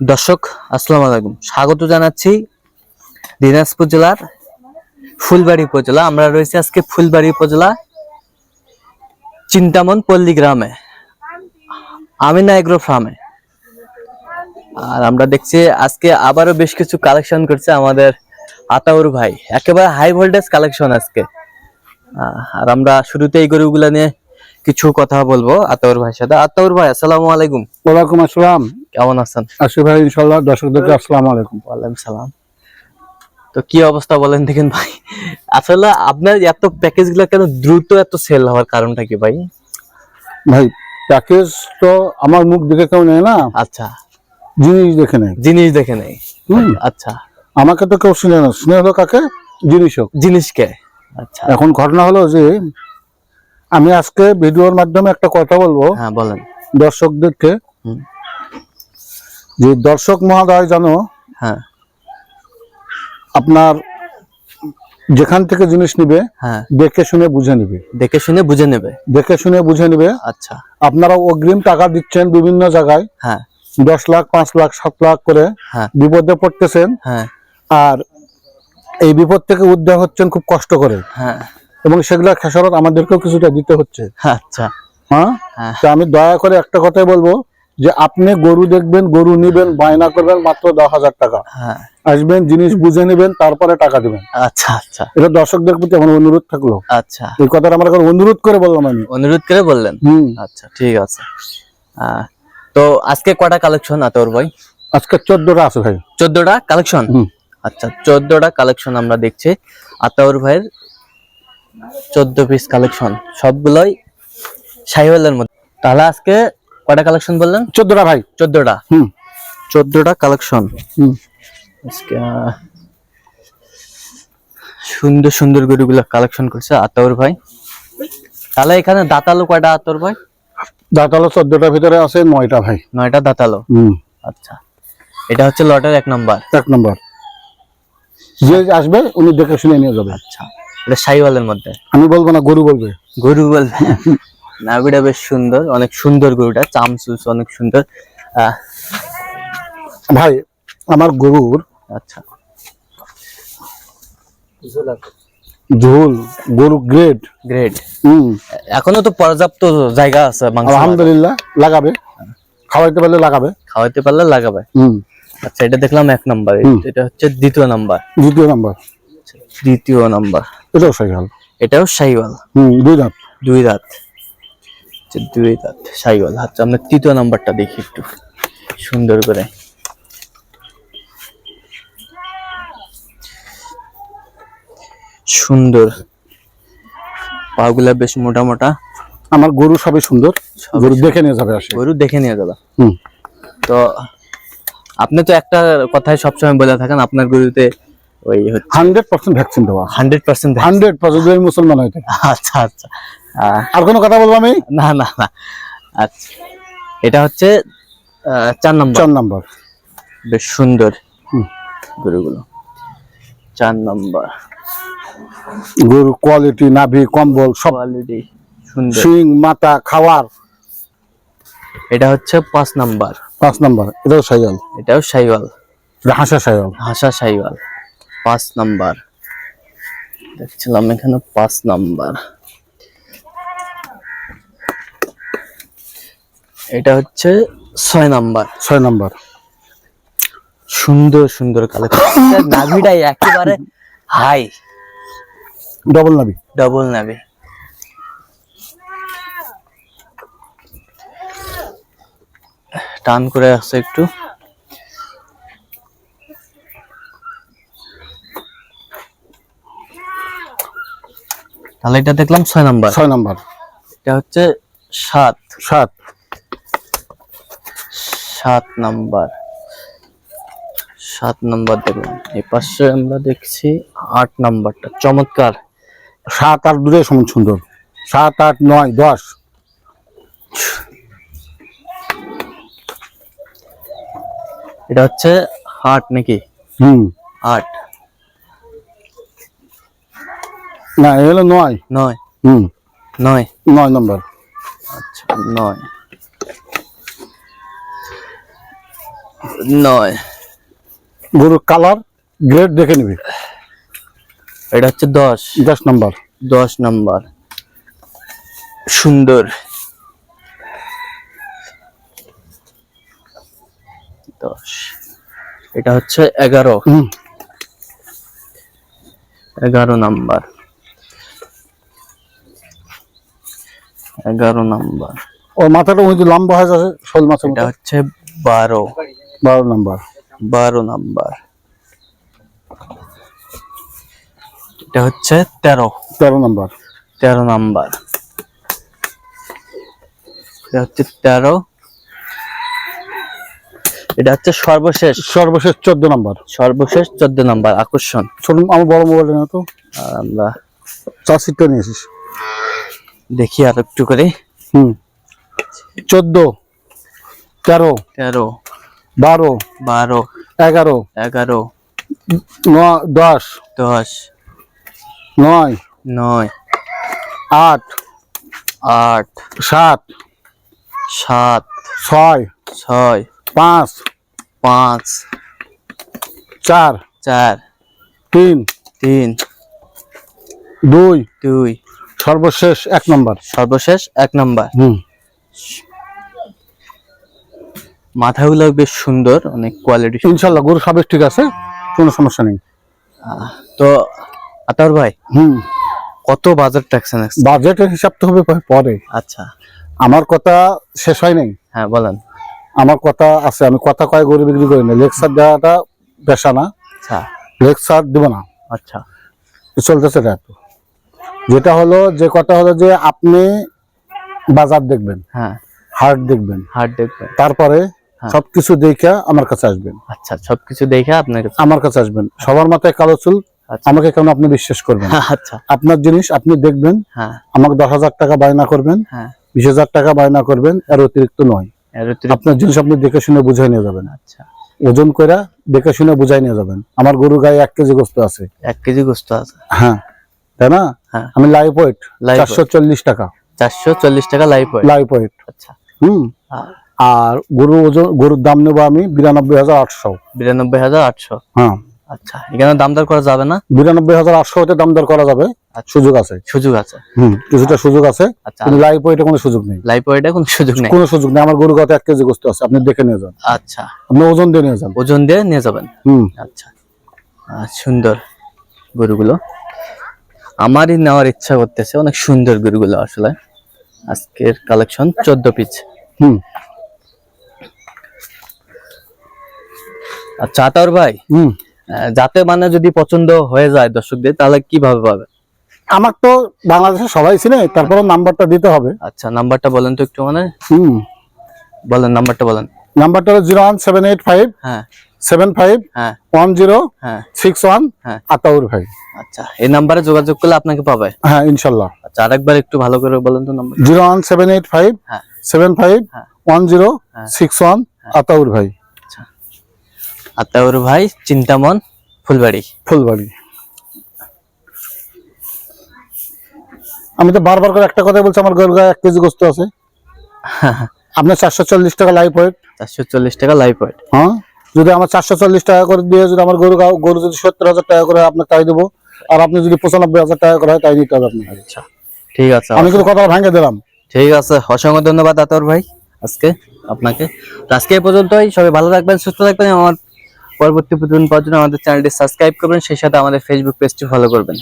দর্শক, আসসালামু আলাইকুম। স্বাগত জানাচ্ছি দিনাজপুর জেলার ফুলবাড়ি উপজেলা। আমরা রয়েছি আজকে ফুলবাড়ি উপজেলা চিন্তামন পল্লী গ্রামে, আমিনা এগ্রো ফার্মে। আর আমরা দেখছি আজকে আবারও বেশ কিছু কালেকশন করছে আমাদের আতাউর ভাই। একেবারে হাই ভোল্টেজ কালেকশন আজকে। আর আমরা শুরুতে এই গরুগুলা নিয়ে কিছু কথা বলব আতাউর ভাইয়ের সাথে। আতাউর ভাই, আসসালামু আলাইকুম। ওয়ালাইকুম আসসালাম। কেমন আছেন? আশিফ ভাই ইনশাল্লাহ দর্শকদেরকে আসসালামু আলাইকুম। ওয়ালাইকুম সালাম। তো কি অবস্থা বলেন দেখেন ভাই? আসলে আপনার এত প্যাকেজগুলো কেন দ্রুত এত সেল হওয়ার কারণটা কি ভাই? ভাই প্যাকেজ তো আমার মুখ দেখে কেউ নেয় না। আচ্ছা। জিনিস দেখে নেয়। জিনিস দেখে নেই হুম। আচ্ছা। আমাকে তো কেউ শুনে না। শুনে হলো কাকে? জিনিস হোক। জিনিসকে আচ্ছা। এখন ঘটনা হলো যে আমি আজকে ভিডিওর মাধ্যমে একটা কথা বলব। হ্যাঁ বলেন। দর্শকদেরকে। যে দর্শক মহোদয় জানো হ্যাঁ। আপনার যেখান থেকে জিনিস নিবে হ্যাঁ। দেখে শুনে বুঝে নিবে। দেখে শুনে বুঝে নেবে। দেখে শুনে বুঝে নিবে। আচ্ছা। আপনারা অগ্রিম টাকা দিচ্ছেন বিভিন্ন জায়গায়। হ্যাঁ। দশ লাখ পাঁচ লাখ সাত লাখ করে হ্যাঁ। বিপদে পড়তেছেন। হ্যাঁ। আর এই বিপদ থেকে উদ্ধার হচ্ছেন খুব কষ্ট করে। হ্যাঁ। এবং সেগুলা খেসারত আমাদেরকেও কিছুটা দিতে হচ্ছে। আচ্ছা। হ্যাঁ? হ্যাঁ। তো আমি দয়া করে একটা কথাই বলব। যে আপনি গরু দেখবেন গরু নিবেন বায়না করবেন মাত্র দশ হাজার টাকা। হ্যাঁ। আসবেন জিনিস বুঝে নেবেন তারপরে টাকা দিবেন। আচ্ছা আচ্ছা। এটা দর্শকদের প্রতি আমার অনুরোধ থাকল। আচ্ছা। এই কথাটা আমার এখন অনুরোধ করে বললাম আমি। অনুরোধ করে বললেন? হম। আচ্ছা ঠিক আছে। তো আজকে কটা কালেকশন আতর ভাই? আজকে চোদ্দটা আছে ভাই। চোদ্দটা কালেকশন? আচ্ছা চোদ্দটা কালেকশন আমরা দেখছি। আতাউর ভাইয়ের চোদ্দ পিস কালেকশন। সবগুলোই সাইওয়ালের মধ্যে। তাহলে আজকে কয়টা কালেকশন বললেন? চোদ্দটা ভাই। চোদ্দটা? হুম। চোদ্দটা কালেকশন হুম। সুন্দর সুন্দর গরুগুলো কালেকশন করছে আতাউর ভাই। তাহলে এখানে দাতালো কয়টা আতর ভাই? দাঁতালো চোদ্দটার ভিতরে আছে নয়টা ভাই। নয়টা দাতালো? হুম। আচ্ছা। এটা হচ্ছে লটের এক নাম্বার। এক নম্বর। যে আসবে উনি দেখে শুনে নিয়ে যাবে। আচ্ছা। এটা সাইওয়ালের মধ্যে। আমি বলব না গরু বলবে। গরু বলবে। নাভিটা বেশ সুন্দর অনেক সুন্দর গরুটা চামচুস অনেক সুন্দর। ভাই আমার গরুর আচ্ছা। ঝোল গরু গ্রেড গ্রেট হুম। এখনও তো পর্যাপ্ত জায়গা আছে আলহামদুলিল্লাহ লাগাবে। খাওয়াইতে পারলে লাগাবে। খাওয়াইতে পারলে লাগাবে। হুম। আচ্ছা এটা দেখলাম এক নাম্বার। এটা হচ্ছে দ্বিতীয় নাম্বার। দ্বিতীয় নাম্বার। দ্বিতীয় নাম্বার। এটাও হুম দুই দাঁত। দুই দাঁত। আচ্ছা, দুই দাঁত সাইওয়াল আচ্ছা আমরা তৃতীয় নাম্বারটা দেখি একটু। সুন্দর করে। সুন্দর। পাগুলা বেশ মোটা মোটা। আমার গরু সবই সুন্দর। গরু দেখে নিয়ে যাবে আসে। গরু দেখে নিয়ে যাবে। হুম। তো আপনি তো একটা কথাই সবসময় বলে থাকেন আপনার গরুতে ওই হচ্ছে হান্ড্রেড পার্সেন্ট ভ্যাকসিন দেওয়া। হান্ড্রেড পার্সেন্ট হান্ড্রেড পার্সেন্ট মুসলমান হইতে আচ্ছা আচ্ছা। আর কোনো কথা বলব আমি? না না না। আচ্ছা এটা হচ্ছে চার নম্বর। চার নম্বর। বেশ সুন্দর। গরুগুলো। চার নম্বর। গরু কোয়ালিটি নাভি কম্বল সব কোয়ালিটি সুন্দর। সিং মাথা খাওয়ার। এটা হচ্ছে পাঁচ নাম্বার। পাঁচ নাম্বার। এটাও সাইকেল এটাও সাইওয়াল। হাসা সাইকেল হাসা সাইওয়াল। পাঁচ নাম্বার। দেখছিলাম এখানে পাঁচ নাম্বার। এটা হচ্ছে ছয় নাম্বার। ছয় নাম্বার। সুন্দর সুন্দর কালেকশন নাভিটাই একেবারে হাই ডবল নাভি। ডবল নাভি। টান করে আসছে একটু। তাহলে এটা দেখলাম ছয় নাম্বার। ছয় নাম্বার। এটা হচ্ছে সাত। সাত। সাত নাম্বার। সাত নাম্বার দেখলাম এই পাশে আমরা দেখছি আট নাম্বারটা। চমৎকার। সাত আট দূরে সমান সুন্দর। সাত আট নয় দশ। এটা হচ্ছে আট নাকি? হুম। আট। না এগুলো নয়। নয়। হুম। নয়। নয় নম্বর। আচ্ছা নয়। নয়। গরুর কালার গ্রেড দেখে নিবি। এটা হচ্ছে দশ। দশ নাম্বার। দশ নাম্বার। সুন্দর। দশ। এটা হচ্ছে এগারো। এগারো নাম্বার। এগারো নাম্বার। ওর মাথাটা ওই যে লম্বা হয়ে যাচ্ছে শোল মাছের এটা হচ্ছে বারো। বারো নাম্বার। বারো নাম্বার। এটা হচ্ছে তেরো। তেরো নাম্বার। তেরো নাম্বার। এটা হচ্ছে তেরো। এটা হচ্ছে সর্বশেষ। সর্বশেষ চোদ্দ নাম্বার। সর্বশেষ চোদ্দ নাম্বার আকর্ষণ। ছোট আমার বড় মোবাইল না তো। আমরা চার সিটটা নিয়েছিস। দেখি আর একটু করে। হুম। চোদ্দ তেরো। তেরো। বারো। বারো। এগারো। এগারো। দশ। দশ। নয়। নয়। আট। আট। সাত। সাত। ছয়। ছয়। পাঁচ। পাঁচ। চার। চার। তিন। তিন। দুই। দুই। সর্বশেষ এক নম্বর। সর্বশেষ এক নম্বর। হুম। মাথাগুলো বেশ সুন্দর অনেক কোয়ালিটি ইনশাল্লাহ গরু সাবেক ঠিক আছে কোনো সমস্যা নেই। তো আতার ভাই হুম। কত বাজার ট্যাক্সন বাজেটের হিসাব তো হবে পরে। আচ্ছা। আমার কথা শেষ হয় নাই? হ্যাঁ বলেন। আমার কথা আছে আমি কথা কয় গরু বিক্রি করি না। লেকচার দেওয়াটা পেশা না। আচ্ছা। লেকচার দেবো না। আচ্ছা। চলতেছে এটা। যেটা হলো যে কথা হলো যে আপনি বাজার দেখবেন হ্যাঁ। হাট দেখবেন। হাট দেখবেন। তারপরে। সবকিছু দেখে আমার কাছে আসবেন। আচ্ছা সবকিছু দেখে আপনার কাছে আমার কাছে আসবেন। সবার মাথায় কালো চুল আচ্ছা। আমাকে কেন আপনি বিশ্বাস করবেন? আচ্ছা। আপনার জিনিস আপনি দেখবেন হ্যাঁ। আমাকে দশ হাজার টাকা বায়না করবেন হ্যাঁ। বিশ হাজার টাকা বায়না করবেন এর অতিরিক্ত নয়। এর অতিরিক্ত- আপনার জিনিস আপনি দেখে শুনে বুঝাই নিয়ে যাবেন। আচ্ছা। ওজন করে দেখে শুনে বুঝাই নিয়ে যাবেন। আমার গরু গায়ে এক কেজি গোস্ত আছে। এক কেজি গোস্ত আছে। হ্যাঁ। তাই না? হ্যাঁ। আমি লাইভ ওয়েট চারশো চল্লিশ টাকা। চারশো চল্লিশ টাকা লাইভ হয় লাইভ ওয়েট আচ্ছা। হুম। আর গরুর ওজন গরুর দাম নেব আমি বিরানব্বই হাজার আটশো। বিরানব্বই হাজার আটশো? হ্যাঁ। আচ্ছা এখানে দাম দর করা যাবে না? বিরানব্বই হাজার আটশো হতে দাম দর করা যাবে। আচ্ছা। সুযোগ আছে। সুযোগ আছে। হুম কিছুটা সুযোগ আছে। আচ্ছা। ওয়েটে কোনো সুযোগ নেই। ওয়েটে কোনো সুযোগ নেই? কোনো সুযোগ নেই। আমার এক কেজি গোস্ত আছে। আপনি দেখে নিয়ে যান। আচ্ছা। আপনি ওজন দিয়ে নিয়ে যান। ওজন দিয়ে নিয়ে যাবেন? হুম। আচ্ছা। সুন্দর গরুগুলো। আমারই নেওয়ার ইচ্ছা করতেছে। অনেক সুন্দর গরুগুলো আসলে। আজকের কালেকশন চোদ্দ পিস হুম। আচ্ছা আতাউর ভাই হুম। যাতে মানে যদি পছন্দ হয়ে যায় দর্শকদের তাহলে কীভাবে পাবে? আমার তো বাংলাদেশে সবাই চিনে তারপরে নাম্বারটা দিতে হবে। আচ্ছা নাম্বারটা বলেন তো একটু মানে। হুম। বলেন নাম্বারটা বলেন। নাম্বারটা হলো zero one seven eight five হ্যাঁ। সেভেন ফাইভ হ্যাঁ। ওয়ান জিরো হ্যাঁ। সিক্স ওয়ান হ্যাঁ। আতাউর ভাই। আচ্ছা এই নাম্বারে যোগাযোগ করলে আপনাকে পাবে? হ্যাঁ ইনশাল্লাহ। আচ্ছা আরেকবার একটু ভালো করে বলেন তো number zero one seven eight five হ্যাঁ। সেভেন ফাইভ হ্যাঁ। ওয়ান জিরো হ্যাঁ। সিক্স ওয়ান আতাউর ভাই। আতাউর ভাই চিন্তামন ফুলবাড়ি। ফুলবাড়ি। আমি তো বারবার করে একটা কথা বলছি আমার গরু গায়ে এক কেজি গোস্ত আছে। আপনার চারশো চল্লিশ টাকা লাইফ ওয়েট চারশো চল্লিশ টাকা লাইভ ওয়েট হ্যাঁ? যদি আমার চারশো চল্লিশ টাকা করে দিয়ে যদি আমার গরু গরু যদি সত্তর হাজার টাকা করে আপনাকে তাই দেবো আর আপনি যদি পঁচানব্বই হাজার টাকা করে হয় তাই দিতে হবে আপনাকে। আচ্ছা ঠিক আছে আমি কিন্তু কথা ভাঙে দিলাম। ঠিক আছে অসংখ্য ধন্যবাদ আতর ভাই আজকে আপনাকে। আজকে এই পর্যন্তই সবাই ভালো থাকবেন সুস্থ থাকবেন আমার পরবর্তী প্রতিদিন জন্য আমাদের চ্যানেলটি সাবস্ক্রাইব করবেন সেই সাথে আমাদের ফেসবুক পেজটি ফলো করবেন।